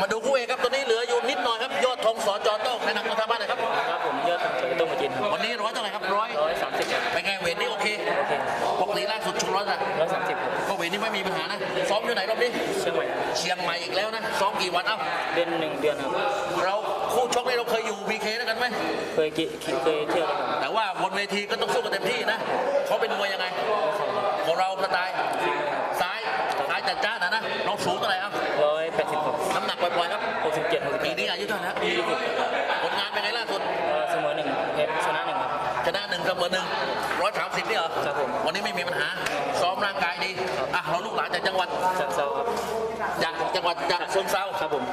มาดูคู่เอกครับตัวนี้เหลืออยู่นิดหน่อยครับยอดธงสจโต้งในนำตัวทางบ้านหนะครับครับผมยอดสังเกตต้องมากินวันนี้ร้อยเท่าไหร่ครับร้อยร้อยสามสิบครับเป็นไงเวทนี่โอเคโอเคปกติล่าสุดชกร้อยอะร้อยสามสิบครับก็เวทนี่ไม่มีปัญหานะซ้อมอยู่ไหนรอบนี้เชียงใหม่เชียงใหม่อีกแล้วนะซ้อมกี่วันเอ้าเดือนหนึ่งเดือนครับเราคู่ชกนี่เราเคยอยู่พีเคด้วยกันไหมเคยกิเคยเที่ยวกันครับแต่ว่าบนเวทีก็ต้องสู้กันเต็มที่นะเขาเป็นมวยยังไงของเราสไตล์ซ้ายซ้ายจัดจ้านนะนะน้องสูงเท่าไหร่ครับ แปดนี้อายุเท่าไหร่แล้วผลงานเป็นไงล่าสุดเสมอหนึ่งเพชรชนะหนึ่งครับชนะหนึ่งเสมอหนึ่งร้อยสามสิบนี่เหรอครับผมวันนี้ไม่มีปัญหา ซ้อมร่างกายดีอะเราลูกหลานจากจังหวัดจากเซาครับจากจังหวัดจากเชิงเซาครับผม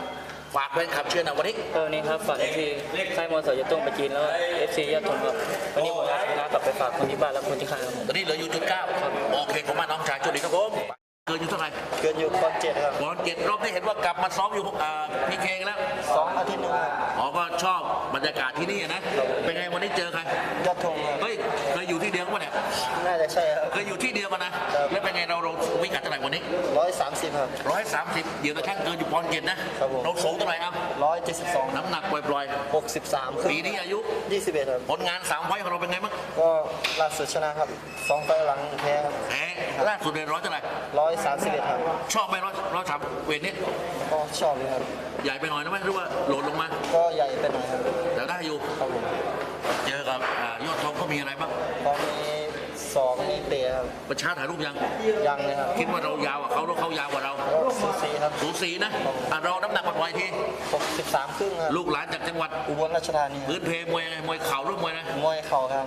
ฝากเป็นขับเชื่อหนะวันนี้ก็วันนี้ครับฝากที่ค่ายมวยสจะต้องไปจีนแล้วเอฟซียอดทนครับวันนี้ผมเอาชนะกลับไปฝากคนที่บ้านและคนที่ค่ายครับผมตอนนี้เหลืออยู่จุดเก้าโอเคผมมาน้องชายจุดนี้ครับผมเกินอยู่เท่าไหร่เกินอยู่คอนเจ็ดครับบอลเจ็ดรอบที่เห็นว่ากลับมาซ้อมอยู่อ่าพีเคแล้วส องอาทิตย์หนึงครับอ๋อก็ชอบบรรยากาศที่นี่นะ เป็นไงวันนี้เจอใครยอดธงครับเฮ้ยเคยอยู่ที่เดียวกันปะเนี่ยน่าจะใช่ครับ เคยอยู่ที่เดียวกันนะ แล้วเป็นไงเราเราวิกัดเท่าไหร่วันนี้ร้อยสามสิบครับร้อยสามสิบเดี๋ยวตะช่างเกินอยู่ปอนด์เจ็ดนะครับผมเราสูงเท่าไหร่ครับร้อยเจ็ดสิบสองน้ำหนักปล่อยหกสิบสามๆปีนี้อายุยี่สิบเอ็ดครับ ผลงานสามไฟต์ของเราเป็นไงบ้าง ก็ล่าสุดชนะครับสองไฟล์หลังแพ้ครับแพ้ล่าสุดในร้อยเท่าไหร่ร้อยสามสิบเอ็ดครับ ชอบไหมร้อยร้อยสามเวทนี้ก็ชอบเลยครับ ใหญ่ไปหน่อยนะไหมหรือว่าโหลดลงมา ก็ใหญ่ไปหน่อยครับแต่ได้อยู่ครับผมเจอกับอ่ายอดทองก็มีอะไรบ้างตอนนี้สองมีเตะครับประชาถ่ายรูปยัง ยังเลยครับคิดว่าเรายาวกว่าเขาหรือเขายาวกว่าเรา ก็สูสีครับ สูสีนะอะเราน้ำหนักปล่อยๆทีหกสิบสามครึ่งครับลูกหลานจากจังหวัดอุบลราชธานีครับพื้นเพมวยยังไงมวยเข่าหรือมวยนะมวยเข่าครับ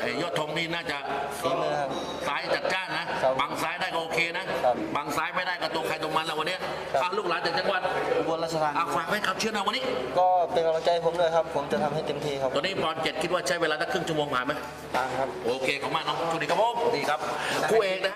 ไอ้ยอดธงนี่น่าจะฝีมือครับ ซ้ายจัดจ้านนะครับ บังซ้ายได้ก็โอ เคนะ ครับบังซ้ายไม่ได้ก็ตัวใครตัวมันแล้ววันเนี้ยครับ อะลูกหลานจากจังหวัดอุบลราชธานีอะฝากให้ขับเชื่อหนะวันนี้ ก็เป็นกำลังใจให้ผมด้วยครับ ผมจะทำให้เต็มที่ครับตอนนี้ปอนด์เจ็ดคิดว่าใช้เวลาสักครึ่งชั่วโมงผ่านไหม ตามครับ โอเคขอบคุณมากน้องชุดีครับผมดีครับ คู่เอกนะ